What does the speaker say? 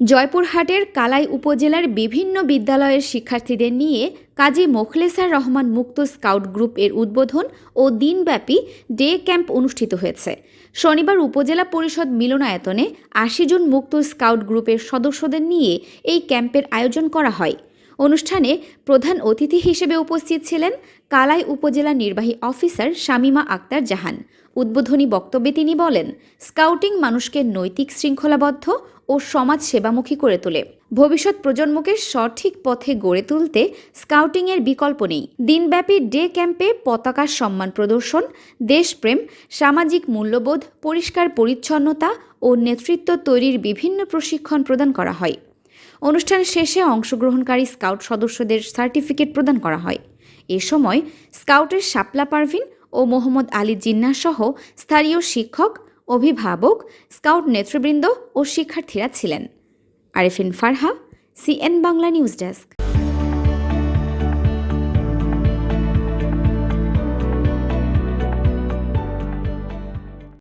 জয়পুরহাটের কালাই উপজেলার বিভিন্ন বিদ্যালয়ের শিক্ষার্থীদের নিয়ে কাজী মোখলেসার রহমান মুক্ত স্কাউট গ্রুপ এর উদ্বোধন ও দিনব্যাপী ডে ক্যাম্প অনুষ্ঠিত হয়েছে। শনিবার উপজেলা পরিষদ মিলনায়তনে আশি জন মুক্ত স্কাউট গ্রুপের সদস্যদের নিয়ে এই ক্যাম্পের আয়োজন করা হয়। অনুষ্ঠানে প্রধান অতিথি হিসেবে উপস্থিত ছিলেন কালাই উপজেলা নির্বাহী অফিসার শামিমা আক্তার জাহান। উদ্বোধনী বক্তব্যে তিনি বলেন, স্কাউটিং মানুষকে নৈতিক শৃঙ্খলাবদ্ধ ও সমাজ সেবামুখী করে তোলে। ভবিষ্যৎ প্রজন্মকে সঠিক পথে গড়ে তুলতে স্কাউটিংয়ের বিকল্প নেই। দিনব্যাপী ডে ক্যাম্পে পতাকার সম্মান প্রদর্শন, দেশপ্রেম, সামাজিক মূল্যবোধ, পরিষ্কার পরিচ্ছন্নতা ও নেতৃত্ব তৈরির বিভিন্ন প্রশিক্ষণ প্রদান করা হয়। অনুষ্ঠান শেষে অংশগ্রহণকারী স্কাউট সদস্যদের সার্টিফিকেট প্রদান করা হয়। এ সময় স্কাউটের শাপলা পারভিন ও মোহাম্মদ আলী জিন্না সহ স্থানীয় শিক্ষক অভিভাবক স্কাউট নেতৃবৃন্দ ও শিক্ষার্থীরা ছিলেন। Arefin Farha CN Bangla news desk.